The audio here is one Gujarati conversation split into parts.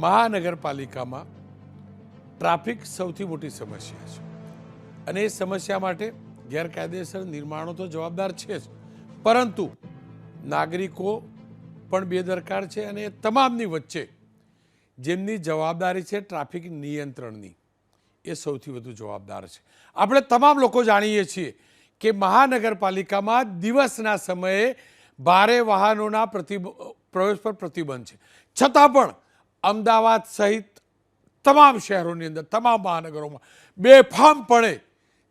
મહાનગરપાલિકામાં ટ્રાફિક સૌથી મોટી સમસ્યા છે. અને એ સમસ્યા માટે ગેરકાયદેસર નિર્માણો તો જવાબદાર છે જ. પરંતુ નાગરિકો પણ બેદરકાર છે અને એ તમામની વચ્ચે જેમની જવાબદારી છે ટ્રાફિક નિયંત્રણની, એ સૌથી વધુ જવાબદાર છે. આપણે તમામ લોકો જાણીએ છીએ કે મહાનગરપાલિકામાં દિવસના સમયે ભારે વાહનોના પ્રતિબ, પ્રવેશ પર પ્રતિબંધ છે. છતાં પણ અમદાવાદ સહિત તમામ શહેરોની અંદર, તમામ મહાનગરોમાં બેફામપણે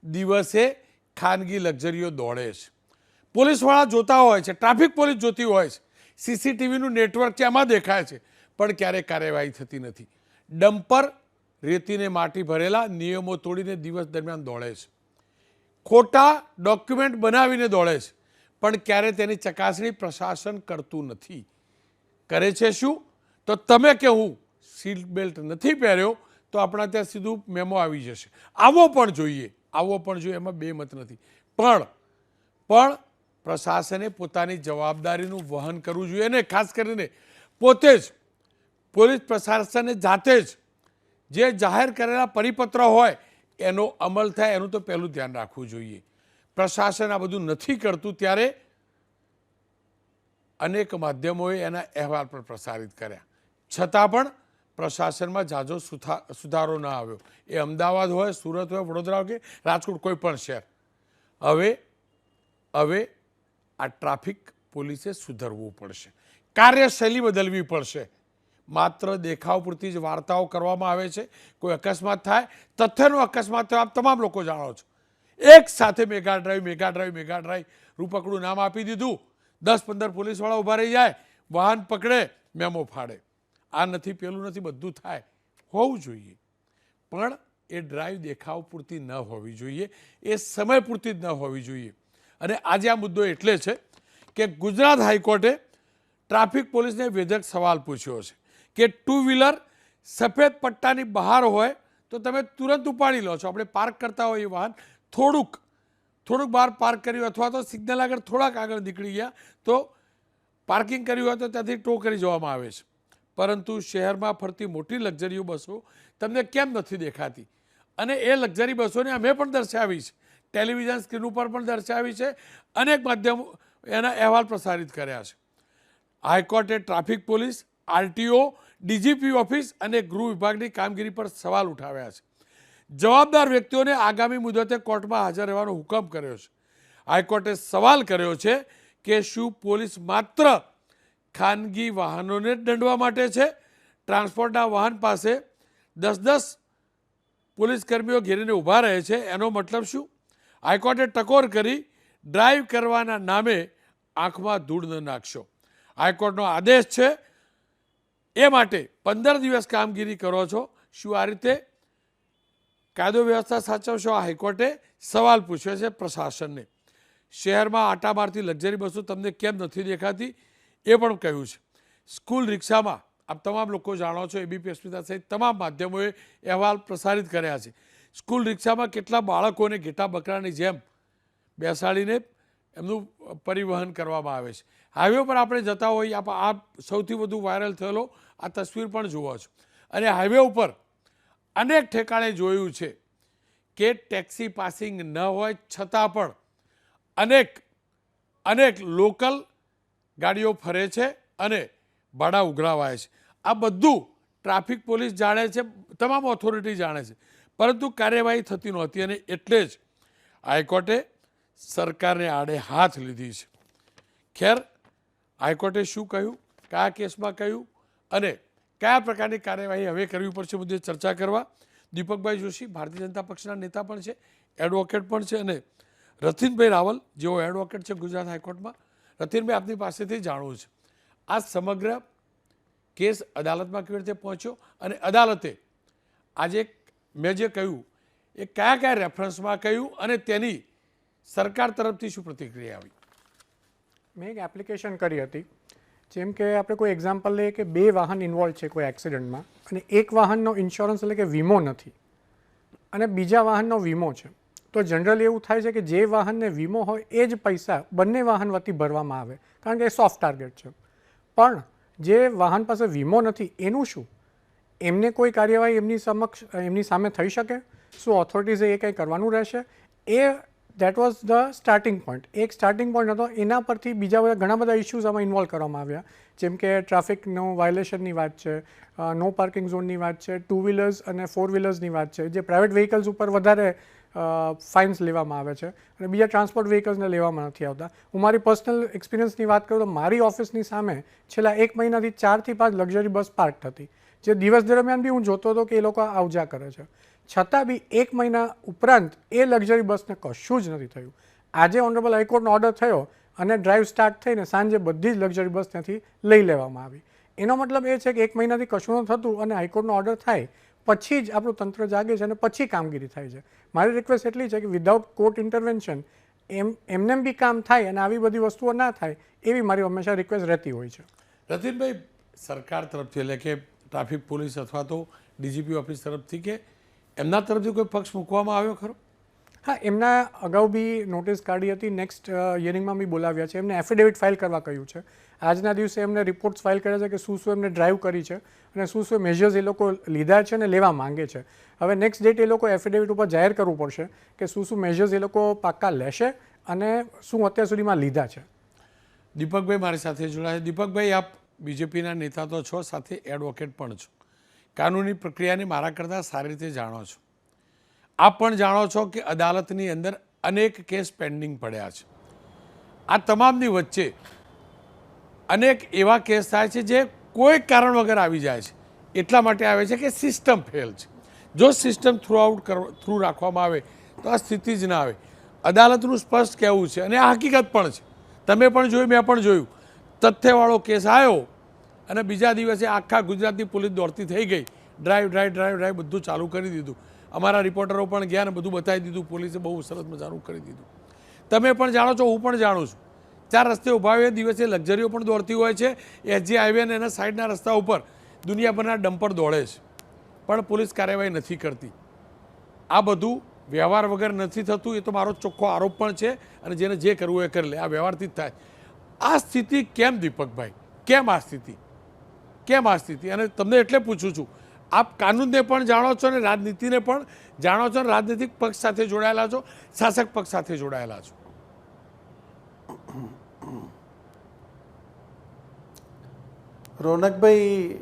દિવસે ખાનગી લક્ઝરીઓ દોડે છે. પોલીસવાળા જોતા હોય છે, ટ્રાફિક પોલીસ જોતી હોય છે, સીસીટીવીનું નેટવર્ક છે એમાં દેખાય છે, પણ ક્યારેય કાર્યવાહી થતી નથી. ડમ્પર રેતીને માટી ભરેલા નિયમો તોડીને દિવસ દરમિયાન દોડે છે. ખોટા ડોક્યુમેન્ટ બનાવીને દોડે છે, પણ ક્યારે તેની ચકાસણી પ્રશાસન કરતું નથી. કરે છે શું? તો તમે કે સીટ બેલ્ટ નથી પહેર્યો, તો આપણા ત્યાં સીધું મેમો આવી જશે. આવો પણ જોઈએ. આવો પણ જોઈએ, એમાં બે મત નથી. પણ પણ પ્રશાસને પોતાની જવાબદારીનું વહન કરવું જોઈએ અને ખાસ કરીને પોતે જ, પોલીસ પ્રશાસને જાતે જ જે જાહેર કરેલા પરિપત્ર હોય, એનો અમલ થાય, એનું તો પહેલું ધ્યાન રાખવું જોઈએ. પ્રશાસન આ બધું નથી કરતું ત્યારે અનેક માધ્યમોએ એના અહેવાલ પણ પ્રસારિત કર્યા. છતાં પણ પ્રશાસનમાં સુથા, સુધારો ન આવ્યો. એ અમદાવાદ હોય, સુરત હોય, વડોદરા હોય કે રાજકોટ, કોઈ પણ શહેર. હવે હવે આ ટ્રાફિક પોલીસે સુધરવું પડશે. કાર્યશૈલી બદલવી પડશે. માત્ર દેખાવ પૂરતી જ વાર્તાઓ કરવામાં આવે છે. કોઈ અકસ્માત થાય, તથ્યનો અકસ્માત થયો, આપ તમામ લોકો જાણો છો. એક સાથે mega drive mega drive mega drive. રૂપકડું નામ આપી દીધું. દસ પંદર પોલીસવાળા ઊભા રહી જાય. વાહન પકડે, મેમો ફાડે. આ નથી, પેલું નથી, બધું થાય. હોવું જોઈએ. પણ એ ડ્રાઈવ દેખાવ પૂરતી ન હોવી જોઈએ. એ સમય પૂરતી જ ન હોવી જોઈએ. અને આજે આ મુદ્દો એટલે છે કે ગુજરાત હાઈકોર્ટે ટ્રાફિક પોલીસને વેધક સવાલ પૂછ્યો છે કે ટુ વ્હીલર સફેદ પટ્ટાની બહાર હોય તો તમે તુરંત ઉપાડી લો છો. આપણે પાર્ક કરતા હોય એ વાહન. થોડુંક થોડુંક બહાર પાર્ક કર્યું અથવા તો સિગ્નલ આગળ થોડાક આગળ નીકળી ગયા તો પાર્કિંગ કર્યું હોય તો ત્યાંથી ટો કરી જવામાં આવે છે. પરંતુ શહેરમાં ફરતી મોટી લક્ઝરીઓ બસો તમને કેમ નથી દેખાતી? અને એ લક્ઝરી બસોને અમે પણ દર્શાવી છે. ટેલિવિઝન સ્ક્રીન ઉપર પણ દર્શાવી છે અનેક માધ્યમો એના અહેવાલ પ્રસારિત કર્યા છે. હાઈકોર્ટે traffic police, RTO, DGP office અને ગૃહ વિભાગની કામગીરી પર સવાલ ઉઠાવ્યા છે. જવાબદાર વ્યક્તિઓને આગામી મુદતે કોર્ટમાં હાજર રહેવાનો હુકમ કર્યો છે. હાઈકોર્ટે સવાલ કર્યો છે કે શું પોલીસ માત્ર ખાનગી વાહનોને દંડવા માટે છે. ટ્રાન્સપોર્ટના વાહન પાસે દસ દસ પોલીસ કર્મીઓ ઘેરીને ઊભા રહે છે. એનો મતલબ શું? હાઈકોર્ટે ટકોર કરી ડ્રાઈવ કરવાના નામે આંખમાં ધૂળ ન નાખશો. હાઈકોર્ટનો આદેશ છે. એ માટે પંદર દિવસ કામગીરી કરો છો. શું આ રીતે કાયદો વ્યવસ્થા સાચવશો? હાઈકોર્ટે સવાલ પૂછ્યો છે પ્રશાસનને. શહેરમાં આટા મારતી લક્ઝરી બસો તમને કેમ નથી દેખાતી? એ પણ કહ્યું છે. સ્કૂલ રિક્ષામાં, આપ તમામ લોકો જાણો છો એબીપી અસ્મિતા સહિત તમામ માધ્યમોએ અહેવાલ પ્રસારિત કર્યા છે. સ્કૂલ રિક્ષામાં કેટલા બાળકોને ઘેટા બકરાની જેમ બેસાડીને એમનું પરિવહન કરવામાં આવે છે. હાઈવે પર આપણે જતા હોઈએ આ સૌથી વધુ વાયરલ થયેલો આ તસવીર પણ જોવો છો. અને હાઈવે ઉપર અનેક ઠેકાણે જોયું છે કે ટેક્સી પાસિંગ ન હોય છતાં પણ અનેક અનેક લોકલ ગાડીઓ ફરે છે અને ભાડા ઉઘરાવાય છે. આ બધું ટ્રાફિક પોલીસ જાણે છે, તમામ ઓથોરિટી જાણે છે. પરંતુ કાર્યવાહી થતી નહોતી અને એટલે જ હાઈકોર્ટે સરકારને આડે હાથ લીધી છે. ખેર, હાઈકોર્ટે શું કહ્યું? કયા કેસમાં કહ્યું? અને કયા પ્રકારની કાર્યવાહી હવે કરવી પડશે મુદ્દે ચર્ચા કરવા? દીપકભાઈ જોશી, ભારતીય જનતા પક્ષના નેતા પણ છે એડવોકેટ પણ છે અને રથીનભાઈ રાવલ, જેઓ એડવોકેટ છે ગુજરાત હાઈકોર્ટમાં રથીનભાઈ આપની પાસેથી જાણવું છે. આ સમગ્ર કેસ અદાલતમાં કેવી રીતે પહોંચ્યો અને અદાલતે આજે મેં જે કહ્યું, એ કયા કયા રેફરન્સમાં કહ્યું અને તેની સરકાર તરફથી શું પ્રતિક્રિયા આવી? મેં એક એપ્લિકેશન કરી હતી, જેમ કે આપણે કોઈ એક્ઝામ્પલ લઈએ કે બે વાહન ઇન્વોલ્વ છે કોઈ એક્સિડન્ટમાં અને એક વાહનનો ઇન્સ્યોરન્સ એટલે કે વીમો નથી અને બીજા વાહનનો વીમો છે. તો જનરલી એવું થાય છે કે જે વાહનને વીમો હોય એ જ પૈસા બંને વાહન વતી ભરવામાં આવે, કારણ કે એ સોફ્ટ ટાર્ગેટ છે. પણ જે વાહન પાસે વીમો નથી, એનું શું? એમને કોઈ કાર્યવાહી એમની સમક્ષ, એમની સામે થઈ શકે? શું ઓથોરિટીઝે એ કંઈ કરવાનું રહેશે? એ that was the starting point એક સ્ટાર્ટિંગ પોઈન્ટ હતો, એના પરથી બીજા બધા ઘણા બધા ઇસ્યુઝ આમાં ઇન્વોલ્વ કરવામાં આવ્યા. જેમ કે ટ્રાફિકનો વાયોલેશનની વાત છે નો પાર્કિંગ ઝોનની વાત છે ટુ વ્હીલર્સ અને ફોર વ્હીલર્સની વાત છે, જે પ્રાઇવેટ વ્હીકલ્સ ઉપર વધારે ફાઇન્સ લેવામાં આવે છે અને બીજા ટ્રાન્સપોર્ટ વ્હીકલ્સને લેવામાં નથી આવતા. હું મારી પર્સનલ એક્સપિરિયન્સની વાત કરું તો મારી ઓફિસની સામે છેલ્લા એક મહિનાથી ચારથી પાંચ લક્ઝરી બસ પાર્ક થતી જે દિવસ દરમિયાન બી હું જોતો હતો કે એ લોકો આવ જા કરે છે. છતાં બી એક મહિના ઉપરાંત એ લક્ઝરી બસને કશું જ નથી થયું. આજે ઓનરેબલ હાઈકોર્ટનો ઓર્ડર થયો અને ડ્રાઈવ સ્ટાર્ટ થઈને સાંજે બધી જ લક્ઝરી બસ ત્યાંથી લઈ લેવામાં આવી. એનો મતલબ એ છે કે એક મહિનાથી કશું ન થતું અને હાઈકોર્ટનો ઓર્ડર થાય પછી જ આપણું તંત્ર જાગે છે અને પછી કામગીરી થાય છે. મારી રિક્વેસ્ટ એટલી છે કે વિધાઉટ કોર્ટ ઇન્ટરવેન્શન એમ, એમને બી કામ થાય અને આવી બધી વસ્તુઓ ના થાય, એવી મારી હંમેશા રિક્વેસ્ટ રહેતી હોય છે. રતિનભાઈ, સરકાર તરફથી એટલે કે ટ્રાફિક પોલીસ અથવા તો ડીજીપી ઓફિસ તરફથી કે એમના તરફથી કોઈ પક્ષ મૂકવામાં આવ્યો ખરો? હા, એમના અગાઉ બી નોટિસ કાઢી હતી. નેક્સ્ટ હિયરિંગમાં બી બોલાવ્યા છે. એમને એફિડેવિટ ફાઇલ કરવા કહ્યું છે. આજના દિવસે એમને રિપોર્ટ્સ ફાઇલ કર્યા છે કે શું શું એમને ડ્રાઈવ કરી છે અને શું શું મેજર્સ એ લોકો લીધા છે અને લેવા માંગે છે. હવે નેક્સ્ટ ડેટ એ લોકો એફિડેવિટ ઉપર જાહેર કરવું પડશે કે શું શું મેજર્સ એ લોકો પાક્કા લેશે અને શું અત્યાર સુધીમાં લીધા છે. દીપકભાઈ મારી સાથે જોડાયા. દીપકભાઈ, આપ બીજેપીના નેતા તો છો, સાથે એડવોકેટ પણ છો. કાનૂની પ્રક્રિયાને મારા કરતાં સારી રીતે જાણો છો. આપ પણ જાણો છો કે અદાલતની અંદર અનેક કેસ પેન્ડિંગ પડ્યા છે. આ તમામની વચ્ચે અનેક એવા કેસ થાય છે જે કોઈ કારણ વગર આવી જાય છે. એટલા માટે આવે છે કે સિસ્ટમ ફેલ છે. જો સિસ્ટમ થ્રુ આઉટ થ્રુ રાખવામાં આવે, તો આ સ્થિતિ જ ના આવે. અદાલતનું સ્પષ્ટ કહેવું છે અને આ હકીકત પણ છે. તમે પણ જોયું, મેં પણ જોયું. તથ્યવાળો કેસ આવ્યો અને બીજા દિવસે આખા ગુજરાતની પોલીસ દોડતી થઈ ગઈ. ડ્રાઈવ ડ્રાઈવ ડ્રાઈવ ડ્રાઈવ બધું ચાલુ કરી દીધું. અમારા રિપોર્ટરો પણ ગયા ને બધું બતાવી દીધું. પોલીસે બહુ સરસ મજાનું કરી દીધું. તમે પણ જાણો છો, હું પણ જાણું છું. ચાર રસ્તે ઊભા હોય, દિવસે લક્ઝરીઓ પણ દોડતી હોય છે. એસજી હાઈવે અને એના સાઈડના રસ્તા ઉપર દુનિયાભરના ડમ્પર દોડે છે. પણ પોલીસ કાર્યવાહી નથી કરતી. આ બધું વ્યવહાર વગર નથી થતું, એ તો મારો ચોખ્ખો આરોપ પણ છે અને જેને જે કરવું એ કરી લે. આ વ્યવહારથી જ થાય. આ સ્થિતિ કેમ, દીપકભાઈ? કેમ આ સ્થિતિ? કેમ આ સ્થિતિ? અને તમને એટલે પૂછું છું આપ કાનૂનને પણ જાણો છો અને રાજનીતિને પણ જાણો છો અને રાજનીતિક પક્ષ સાથે જોડાયેલા છો, શાસક પક્ષ સાથે જોડાયેલા છો. રોનકભાઈ,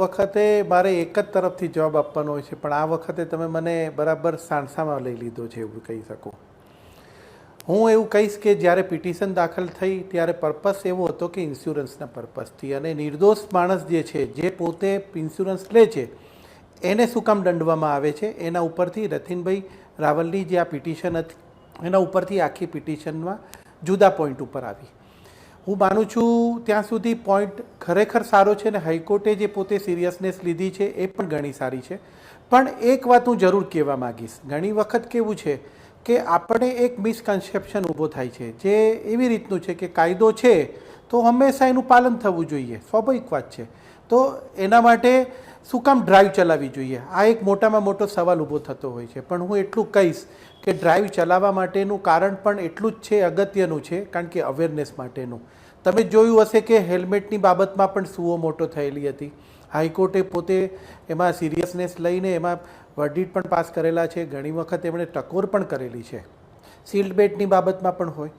વખતે મારે એક જ તરફથી જવાબ આપવાનો હોય છે, પણ આ વખતે તમે મને બરાબર સાણસામાં લઈ લીધો છે એવું કહી શકું. હું એવું કહીશ કે જ્યારે પિટિશન દાખલ થઈ ત્યારે પર્પસ એવો હતો કે ઇન્સ્યોરન્સના પર્પસથી અને નિર્દોષ માણસ જે છે, જે પોતે ઇન્સ્યોરન્સ લે છે, એને શું કામ દંડવામાં આવે છે? એના ઉપરથી રથીનભાઈ રાવલની જે આ પિટિશન હતી, એના ઉપરથી આખી પિટિશનમાં જુદા પોઈન્ટ ઉપર આવી. હું માનું છું ત્યાં સુધી પોઈન્ટ ખરેખર સારો છે ને હાઈકોર્ટે જે પોતે સિરિયસનેસ લીધી છે એ પણ ઘણી સારી છે. પણ એક વાત હું જરૂર કહેવા માગીશ. ઘણી વખત કેવું છે કે આપણે એક મિસકન્સેપ્શન ઊભો થાય છે, જે એવી રીતનું છે કે કાયદો છે, તો હંમેશા એનું પાલન થવું જોઈએ, સ્વાભાવિક વાત છે. તો એના માટે શું કામ ડ્રાઈવ ચલાવવી જોઈએ? આ એક મોટામાં મોટો સવાલ ઊભો થતો હોય છે, પણ હું એટલું કહીશ કે ડ્રાઈવ ચલાવવા માટેનું કારણ પણ એટલું જ છે, અગત્યનું છે, કારણ કે અવેરનેસ માટેનું. તમે જોયું હશે કે હેલ્મેટની બાબતમાં પણ સુઓ મોટો થયેલી હતી. હાઈકોર્ટે પોતે એમાં સિરિયસનેસ લઈને એમાં વર્ડિટ પણ પાસ કરેલા છે. ઘણી વખત એમણે ટકોર પણ કરેલી છે. સીલ્ડ બેટની બાબતમાં પણ હોય.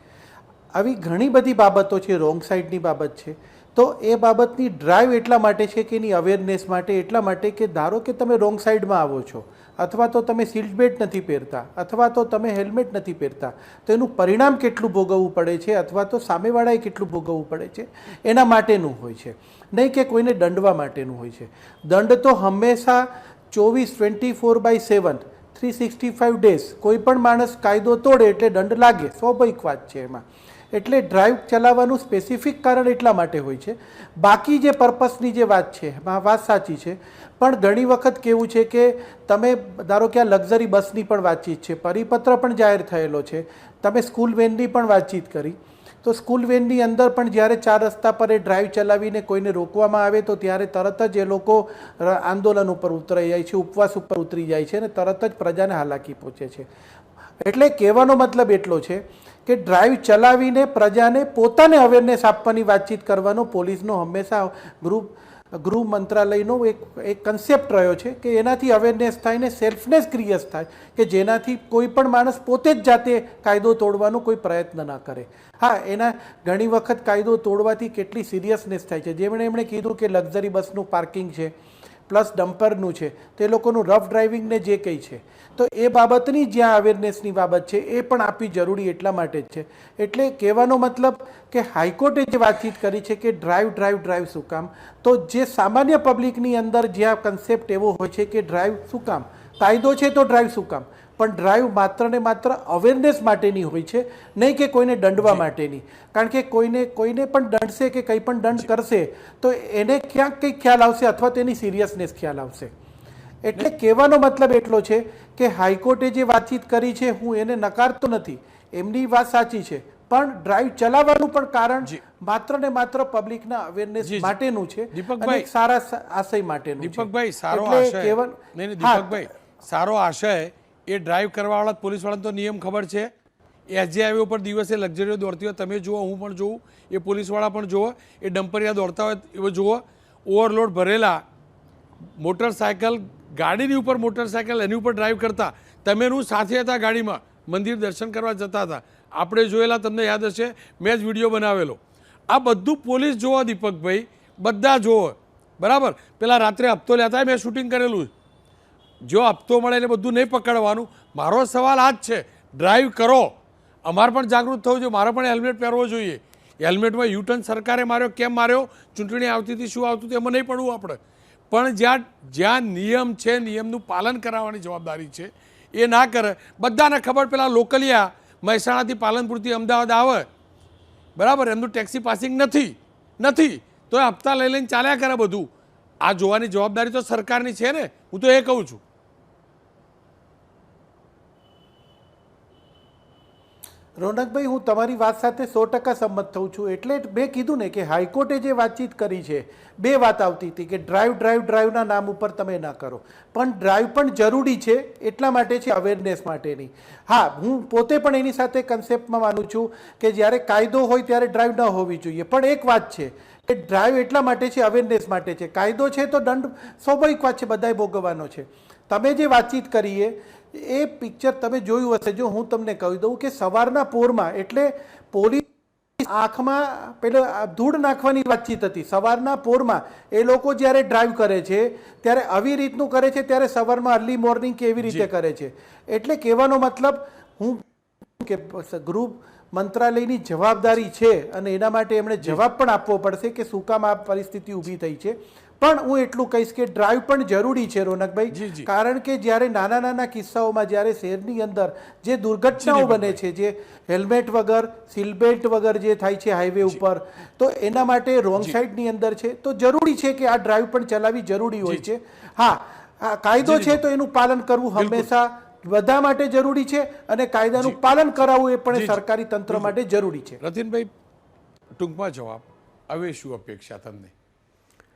આવી ઘણી બધી બાબતો છે, રોંગ સાઈડની બાબત છે. તો એ બાબતની ડ્રાઈવ એટલા માટે છે કે એની અવેરનેસ માટે, એટલા માટે કે ધારો કે તમે રોંગ સાઈડમાં આવો છો, અથવા તો તમે સીટ બેલ્ટ નથી પહેરતા, અથવા તો તમે હેલ્મેટ નથી પહેરતા, તો એનું પરિણામ કેટલું ભોગવવું પડે છે, અથવા તો સામેવાળાએ કેટલું ભોગવવું પડે છે, એના માટેનું હોય છે. નહીં કે કોઈને દંડવા માટેનું હોય છે. દંડ તો હંમેશા ચોવીસ twenty four by seven three sixty five days કોઈ પણ માણસ કાયદો તોડે એટલે દંડ લાગે, સ્વાભાવિક વાત છે એમાં. એટલે ડ્રાઈવ ચલાવવાનું સ્પેસિફિક કારણ એટલા માટે હોય છે. બાકી જે પર્પસની જે વાત છે, એમાં વાત સાચી છે. પણ ઘણી વખત કેવું છે કે તમે, ધારો કે આ લક્ઝરી બસની પણ વાતચીત છે, પરિપત્ર પણ જાહેર થયેલો છે. તમે સ્કૂલ વેનની પણ વાતચીત કરી. તો સ્કૂલ વેનની અંદર પણ જ્યારે ચાર રસ્તા પર એ ડ્રાઈવ ચલાવીને કોઈને રોકવામાં આવે તો ત્યારે તરત જ એ લોકો આંદોલન ઉપર ઉતરાઈ જાય છે, ઉપવાસ ઉપર ઉતરી જાય છે અને તરત જ પ્રજાને હાલાકી પહોંચે છે. એટલે કહેવાનો મતલબ એટલો છે કે ડ્રાઈવ ચલાવીને પ્રજાને પોતાને અવેરનેસ આપવાની વાતચીત કરવાનો પોલીસનો હંમેશા ગૃહ ગૃહ મંત્રાલયનો એક એક કન્સેપ્ટ રહ્યો છે કે એનાથી અવેરનેસ થાય ને સેલ્ફનેસ ક્રિએટ થાય કે જેનાથી કોઈ પણ માણસ પોતે જ જાતે કાયદો તોડવાનો કોઈ પ્રયત્ન ના કરે. હા, એના ઘણી વખત કાયદો તોડવાથી કેટલી સિરિયસનેસ થાય છે. જેમણે એમણે કીધું કે લક્ઝરી બસનું પાર્કિંગ છે પ્લસ ડમ્પરનું છે, તે લોકોનું રફ ડ્રાઇવિંગને જે કંઈ છે. તો એ બાબતની જ્યાં અવેરનેસની બાબત છે, એ પણ આપવી જરૂરી એટલા માટે જ છે. એટલે કહેવાનો મતલબ કે હાઈકોર્ટે જે વાતચીત કરી છે કે ડ્રાઈવ ડ્રાઈવ ડ્રાઈવ શું કામ? તો જે સામાન્ય પબ્લિકની અંદર જ્યાં કન્સેપ્ટ એવો હોય છે કે ડ્રાઈવ શું કામ? કાયદો છે તો ડ્રાઈવ શું કામ? પણ ડ્રાઈવ માત્ર ને માત્ર અવેરનેસ માટેની હોય છે નહીં કે કોઈને દંડવા માટેની. કારણ કે કોઈને કોઈને પણ દંડશે કે કંઈ પણ દંડ કરશે તો એને ક્યાંક કંઈક ખ્યાલ આવશે અથવા તેની સિરિયસનેસ ખ્યાલ આવશે. એટલે કહેવાનો મતલબ એટલો છે કે હાઈકોર્ટે જે વાતચીત કરી છે હું એને નકારતો નથી. એમની વાત સાચી છે. પણ ડ્રાઈવ ચલાવવાનું પણ કારણ માત્ર ને માત્ર પબ્લિકના અવેરનેસ. માટેનું છે દીપકભાઈ, સારા આશય માટેનું દીપકભાઈ સારો આશય. દીપકભાઈ સારો આશય એ ડ્રાઈવ કરવાવાળા પોલીસવાળાને તો નિયમ ખબર છે. એસજી હાઈવે ઉપર દિવસે લક્ઝરીઓ દોડતી હોય, તમે જુઓ, હું પણ જોઉં, એ પોલીસવાળા પણ જુઓ, એ ડમ્પરિયા દોડતા હોય એવો જુઓ. ઓવરલોડ ભરેલા મોટરસાયકલ ગાડીની ઉપર મોટરસાયકલ એની ઉપર ડ્રાઈવ કરતા, તમે હું સાથે હતા ગાડીમાં, મંદિર દર્શન કરવા જતા હતા. આપણે જોયેલા તમને યાદ હશે, મેં જ વીડિયો બનાવેલો. આ બધું પોલીસ જોવો દીપકભાઈ, બધા જોવો બરાબર? પેલા રાત્રે હપ્તો લેતા મેં શૂટિંગ કરેલું. જો હપ્તો મળે એટલે બધું નહીં પકડવાનું, મારો સવાલ આ જ છે. ડ્રાઈવ કરો. અમારે પણ જાગૃત થવું જોઈએ. મારે પણ હેલ્મેટ પહેરવો જોઈએ. હેલ્મેટમાં યુટર્ન સરકારે માર્યો, કેમ માર્યો? ચૂંટણી આવતી હતી, શું આવતું હતું, એમાં નહીં પડવું આપણે. પણ જ્યાં જ્યાં નિયમ છે, નિયમનું પાલન કરાવવાની જવાબદારી છે, એ ના કરે. બધાને ખબર પેલા લોકલિયા મહેસાણાથી પાલનપુરથી અમદાવાદ આવે. બરાબર? એમનું ટેક્સી પાસિંગ નથી. નથી. તો એ હપ્તા લઈ લઈને ચાલ્યા કરે બધું. આ જોવાની જવાબદારી તો સરકારની છે ને. હું તો એ કહું છું. રોનકભાઈ, હું તમારી વાત સાથે સો ટકા સંમત થઉં છું. એટલે મેં કીધું ને કે હાઈકોર્ટે જે વાતચીત કરી છે, બે વાત આવતી હતી કે ડ્રાઈવ ડ્રાઈવ, ડ્રાઈવના નામ ઉપર તમે ના કરો. પણ ડ્રાઈવ પણ જરૂરી છે, એટલા માટે છે અવેરનેસ માટેની. હા, હું પોતે પણ એની સાથે કન્સેપ્ટમાં માનું છું કે જ્યારે કાયદો હોય ત્યારે ડ્રાઈવ ન હોવી જોઈએ. પણ એક વાત છે કે ડ્રાઈવ એટલા માટે છે અવેરનેસ માટે છે. કાયદો છે તો દંડ સ્વાભાવિક વાત છે, બધાએ ભોગવવાનો છે. તમે જે વાતચીત કરીએ એ પિક્ચર તમે જોયું હશે જો હું તમને કહી દઉં કે સવારના પોરમાં એટલે પોલીસ આંખમાં પેલો ધૂળ નાખવાની વાતચીત હતી. સવારના પોરમાં એ લોકો જ્યારે ડ્રાઈવ કરે છે ત્યારે આવી રીતનું કરે છે ત્યારે સવારમાં અર્લી મોર્નિંગ કેવી રીતે કરે છે. એટલે કહેવાનો મતલબ હું કે ગૃહ મંત્રાલયની જવાબદારી છે અને એના માટે એમણે જવાબ પણ આપવો પડશે કે શું કામ આ પરિસ્થિતિ ઊભી થઈ છે. પણ હું એટલું કહીશ કે ડ્રાઈવ પણ જરૂરી છે રોનકભાઈ. કારણ કે જ્યારે નાના નાના કિસ્સાઓમાં જ્યારે શહેરની અંદર જે દુર્ઘટનાઓ બને છે જે હેલ્મેટ વગર સીલબેલ્ટ વગર જે થાય છે હાઈવે ઉપર તો એના માટે રોંગ સાઈડની અંદર છે તો જરૂરી છે કે આ ડ્રાઈવ પણ ચલાવવી જરૂરી હોય છે. હા આ કાયદો છે તો એનું પાલન કરવું હંમેશા બધા માટે જરૂરી છે અને કાયદાનું પાલન કરાવવું એ પણ. સરકારી તંત્ર માટે જરૂરી છે. રતિનભાઈ ટૂંકમાં જવાબ હવે શું અપેક્ષા તમને?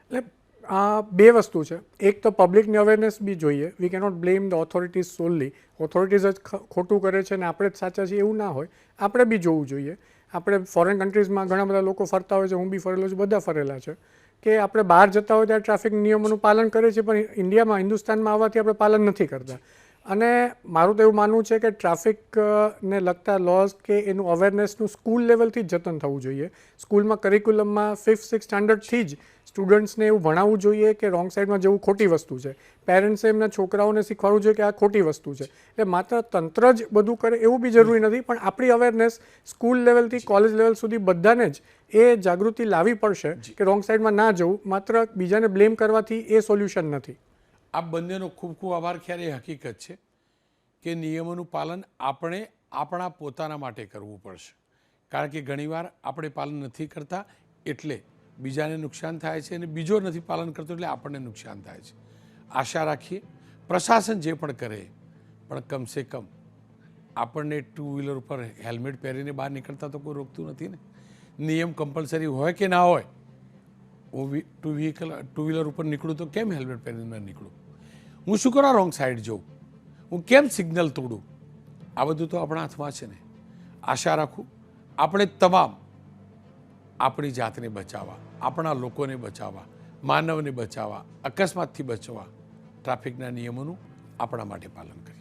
એટલે આ બે વસ્તુ છે. એક તો પબ્લિકની અવેરનેસ બી જોઈએ. We cannot blame the authorities solely authorities જ ખોટું કરે છે ને આપણે જ સાચા છીએ એવું ના હોય. આપણે બી જોવું જોઈએ. આપણે ફોરેન કન્ટ્રીઝમાં ઘણા બધા લોકો ફરતા હોય છે. હું બી ફરેલો છું. બધા ફરેલા છે. કે આપણે બહાર જતા હોય ત્યારે ટ્રાફિક નિયમોનું પાલન કરીએ છીએ પણ ઇન્ડિયામાં, હિન્દુસ્તાનમાં આવવાથી આપણે પાલન નથી કરતા. અને મારું તો એવું માનવું છે કે ટ્રાફિકને લગતા લોઝ કે એનું અવેરનેસનું સ્કૂલ લેવલથી જ જતન થવું જોઈએ. સ્કૂલમાં કરિક્યુલમમાં ફિફ્થ સિક્સ સ્ટાન્ડર્ડથી જ સ્ટુડન્ટ્સને એવું ભણાવવું જોઈએ કે રોંગ સાઈડમાં જવું ખોટી વસ્તુ છે. પેરેન્ટ્સે એમના છોકરાઓને શીખવાડવું જોઈએ કે આ ખોટી વસ્તુ છે. એટલે માત્ર તંત્ર જ બધું કરે એવું બી જરૂરી નથી પણ આપણી અવેરનેસ સ્કૂલ લેવલથી કોલેજ લેવલ સુધી બધાને જ એ જાગૃતિ લાવવી પડશે કે રોંગ સાઈડમાં ના જવું માત્ર બીજાને બ્લેમ કરવાથી એ સોલ્યુશન નથી. આ બંનેનો ખૂબ ખૂબ આભાર. ખ્યાલ એ હકીકત છે કે નિયમોનું પાલન આપણે આપણા પોતાના માટે કરવું પડશે. કારણ કે ઘણીવાર આપણે પાલન નથી કરતા એટલે બીજાને નુકસાન થાય છે અને બીજો નથી પાલન કરતો એટલે આપણને નુકસાન થાય છે. આશા રાખીએ, પ્રશાસન જે પણ કરે, પણ કમસે કમ આપણને ટુ વ્હીલર ઉપર હેલ્મેટ પહેરીને બહાર નીકળતા તો કોઈ રોકતું નથી ને? નિયમ કમ્પલસરી હોય કે ના હોય? હું ટુ વ્હીકલ ટુ વ્હીલર ઉપર નીકળું તો કેમ હેલ્મેટ પહેરીને ન નીકળું? હું શું કરવા રોંગ સાઈડ જઉં. હું કેમ સિગ્નલ તોડું? આ બધું તો આપણા હાથમાં છે ને. આશા રાખું, આપણે તમામ આપણી જાતને બચાવવા, આપણા લોકોને બચાવવા, માનવને બચાવવા, અકસ્માતથી બચવા, ટ્રાફિકના નિયમોનું આપણા માટે પાલન કરીએ.